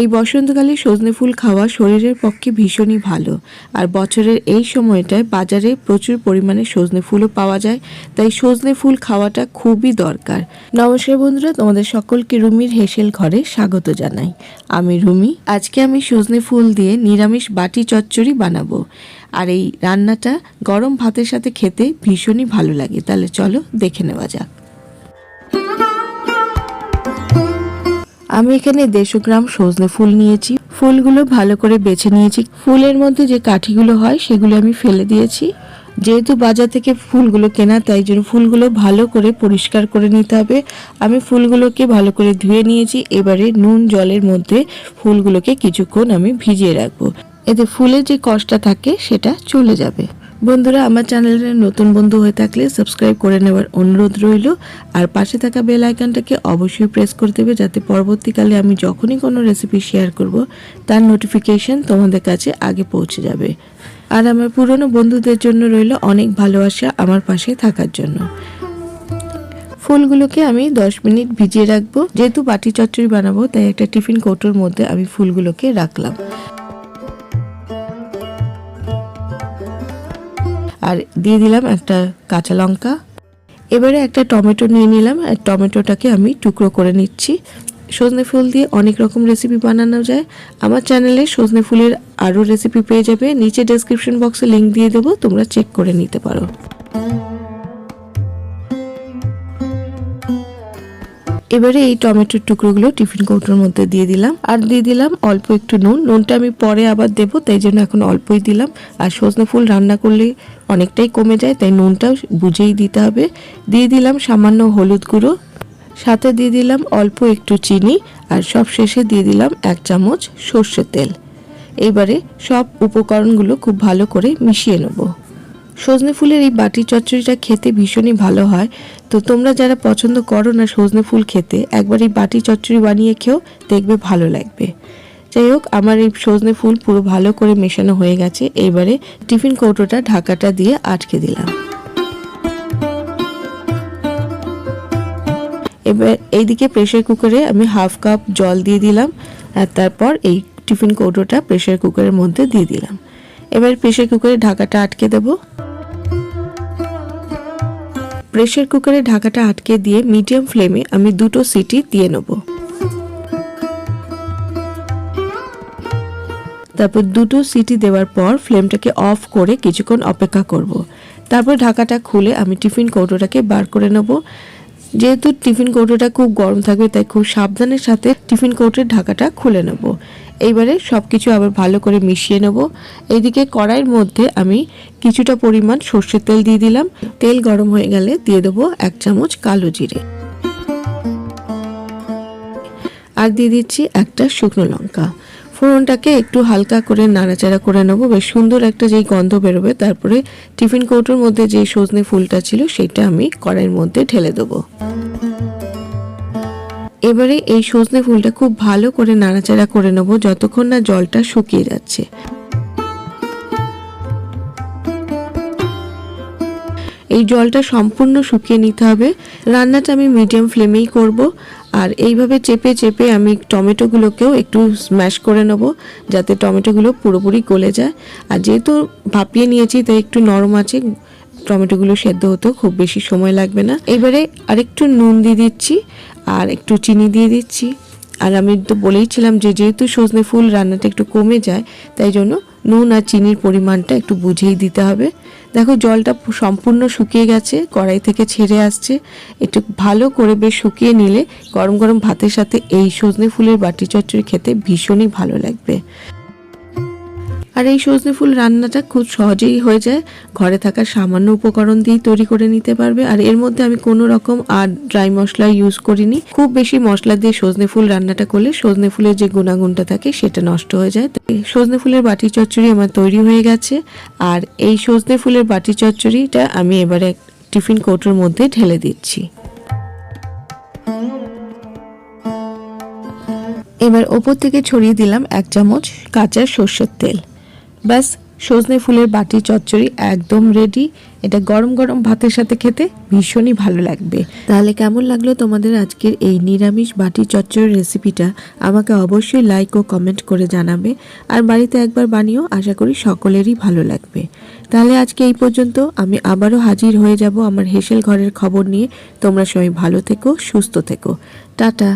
এই বসন্তকালে সজনে ফুল খাওয়া শরীরের পক্ষে ভীষণই ভালো। আর বছরের এই সময়টায় বাজারে প্রচুর পরিমাণে সজনে ফুলও পাওয়া যায়, তাই সজনে ফুল খাওয়াটা খুবই দরকার। নমস্কার বন্ধুরা, তোমাদের সকলকে রুমির হেসেল ঘরে স্বাগত জানাই। আমি রুমি, আজকে আমি সজনে ফুল দিয়ে নিরামিষ বাটি চচ্চড়ি বানাবো। আর এই রান্নাটা গরম ভাতের সাথে খেতে ভীষণই ভালো লাগে, তাহলে চলো দেখে নেওয়া যাক। আমি এখানে দেড়শো গ্রাম সজনে ফুল নিয়েছি। ফুলগুলো ভালো করে বেছে নিয়েছি। ফুলের মধ্যে যে কাঠিগুলো হয়, সেগুলো আমি ফেলে দিয়েছি। যেহেতু বাজার থেকে ফুলগুলো কেনা, তাই জন্য ফুলগুলো ভালো করে পরিষ্কার করে নিতে হবে। আমি ফুলগুলোকে ভালো করে ধুয়ে নিয়েছি। এবারে নুন জলের মধ্যে ফুলগুলোকে কিছুক্ষণ আমি ভিজিয়ে রাখব। এতে ফুলের যে কষ্টটা থাকে, সেটা চলে যাবে। বন্ধুরা, আমার চ্যানেলে নতুন বন্ধু হয়ে থাকলে সাবস্ক্রাইব করে নেওয়ার অনুরোধ রইল। আর পাশে থাকা বেল আইকনটাকে অবশ্যই প্রেস করে দেবে যাতে পরবর্তীকালে আমি যখনই কোনো রেসিপি শেয়ার করব, তার নোটিফিকেশন তোমাদের কাছে আগে পৌঁছে যাবে। আর আমার পুরনো বন্ধুদের জন্য রইল অনেক ভালোবাসা আমার পাশে থাকার জন্য। ফুলগুলোকে আমি দশ মিনিট ভিজিয়ে রাখব। যেহেতু বাটি চচ্চড়ি বানাবো, তাই একটা টিফিন কৌটোর মধ্যে আমি ফুলগুলোকে রাখলাম। আর দিয়ে দিলাম একটা কাঁচা লঙ্কা। এবারে একটা টমেটো নিয়ে নিলাম, আর টমেটোটাকে আমি টুকরো করে নিচ্ছি। সজনে ফুল দিয়ে অনেক রকম রেসিপি বানানো যায়। আমার চ্যানেলে সজনে ফুলের আরও রেসিপি পেয়ে যাবে। নিচে ডেসক্রিপশন বক্সে লিঙ্ক দিয়ে দেবো, তোমরা চেক করে নিতে পারো। এবারে এই টমেটোর টুকরোগুলো টিফিন কৌটোর মধ্যে দিয়ে দিলাম। আর দিয়ে দিলাম অল্প একটু নুন। নুনটা আমি পরে আবার দেবো, তাই জন্য এখন অল্পই দিলাম। আর সজনে ফুল রান্না করলে অনেকটাই কমে যায়, তাই নুনটাও বুঝেই দিতে হবে। দিয়ে দিলাম সামান্য হলুদ গুঁড়ো। সাথে দিয়ে দিলাম অল্প একটু চিনি। আর সব শেষে দিয়ে দিলাম এক চামচ সর্ষের তেল। এবারে সব উপকরণগুলো খুব ভালো করে মিশিয়ে নেব। সজনে ফুলের এই বাটি চচ্চড়িটা খেতে ভীষণই ভালো হয়। তো তোমরা যারা পছন্দ করো না সজনে ফুল খেতে, একবার এই বাটি চচ্চড়ি বানিয়ে খেও, দেখবে ভালো লাগবে। যাই হোক, আমার এই সজনে ফুল পুরো ভালো করে মেশানো হয়ে গেছে। এবারে টিফিন কৌটোটা ঢাকাটা দিয়ে আটকে দিলাম। এবার এইদিকে প্রেশার কুকারে আমি হাফ কাপ জল দিয়ে দিলাম, আর তারপর এই টিফিন কৌটোটা প্রেশার কুকারের মধ্যে দিয়ে দিলাম। এবার প্রেশার কুকারে ঢাকাটা আটকে দেব। প্রেশার কুকারে ঢাকাটা আটকে দিয়ে মিডিয়াম ফ্লেমে আমি দুটো সিটি দিয়ে নেব। তারপর দুটো সিটি দেওয়ার পর ফ্লেমটাকে অফ করে কিছুক্ষণ অপেক্ষা করব। তারপর ঢাকাটা খুলে আমি টিফিন কৌটোটাকে বার করে নেব। যেহেতু টিফিন কৌটোটা খুব গরম থাকবে, তাই খুব সাবধানের সাথে টিফিন কৌটোর ঢাকাটা খুলে নেব। এইবারে সব কিছু আবার ভালো করে মিশিয়ে নেব। এইদিকে কড়াইয়ের মধ্যে আমি কিছুটা পরিমাণ সর্ষের তেল দিয়ে দিলাম। তেল গরম হয়ে গেলে দিয়ে দেবো এক চামচ কালো জিরে। আর দিয়ে দিচ্ছি একটা শুকনো লঙ্কা। ফোড়নটাকে একটু হালকা করে নাড়াচাড়া করে নেব। বেশ সুন্দর একটা যেই গন্ধ বেরোবে, তারপরে টিফিন কৌটোর মধ্যে যে সজনে ফুলটা ছিল, সেটা আমি কড়াইয়ের মধ্যে ঢেলে দেবো। এবারে এই সজনে ফুলটা খুব ভালো করে নাড়াচাড়া করে নেব, যতক্ষণ না জলটা শুকিয়ে যাচ্ছে। এই জলটা সম্পূর্ণ শুকিয়ে নিতে হবে। রান্নাটা আমি মিডিয়াম ফ্লেমেই করব। আর এইভাবে চেপে চেপে আমি টমেটোগুলোকেও একটু স্ম্যাশ করে নেব, যাতে টমেটোগুলো পুরোপুরি গলে যায়। আর যেহেতু ভাপিয়ে নিয়েছি, তাই একটু নরম আছে, টমেটোগুলো সেদ্ধ হতেও খুব বেশি সময় লাগবে না। এবারে আরেকটু নুন দিয়ে দিচ্ছি, আর একটু চিনি দিয়ে দিচ্ছি। আর আমি তো বলেইছিলাম যে, যেহেতু সজনে ফুল রান্নাটা একটু কমে যায়, তাই জন্য নুন আর চিনির পরিমাণটা একটু বুঝেই দিতে হবে। দেখো, জলটা সম্পূর্ণ শুকিয়ে গেছে, কড়াই থেকে ছেড়ে আসছে। একটু ভালো করে বেশ শুকিয়ে নিলে গরম গরম ভাতের সাথে এই সজনে ফুলের বাটি চচ্চড়ি খেতে ভীষণই ভালো লাগবে। আর এই সজনে ফুল রান্নাটা খুব সহজেই হয়ে যায়। ঘরে থাকা সামান্য উপকরণ দিয়েই তৈরি করে নিতে পারবে। আর এর মধ্যে আমি কোনো রকম আর ড্রাই মশলা ইউজ করিনি। খুব বেশি মশলা দিয়ে সজনে ফুল রান্নাটা করলে সজনে ফুলের যে গুণাগুণটা থাকে সেটা নষ্ট হয়ে যায়। সজনে ফুলের বাটি চচ্চড়ি আমার তৈরি হয়ে গেছে। আর এই সজনে ফুলের বাটি চচ্চড়িটা আমি এবারে টিফিন কৌটোর মধ্যে ঢেলে দিচ্ছি। এবার ওপর থেকে ছড়িয়ে দিলাম এক চামচ কাঁচা সর্ষের তেল। ব্যাস, সজনে ফুলের বাটি, চচ্চড়ি একদম রেডি এটা গরম গরম ভাতের সাথে খেতে ভীষণই ভালো লাগবে। তাহলে কেমন লাগল তোমাদের আজকের এই নিরামিষ বাটি চচ্চড়ির রেসিপিটা আমাকে অবশ্যই লাইক ও কমেন্ট করে জানাবে। আর বাড়িতে একবার বানিয়েও আশা করি সকলেরই ভালো লাগবে। তাহলে আজকে এই পর্যন্ত আমি আবারও হাজির হয়ে যাব আমার হেসেল ঘরের খবর নিয়ে। তোমরা সবাই ভালো থেকো, সুস্থ থেকো। টাটা।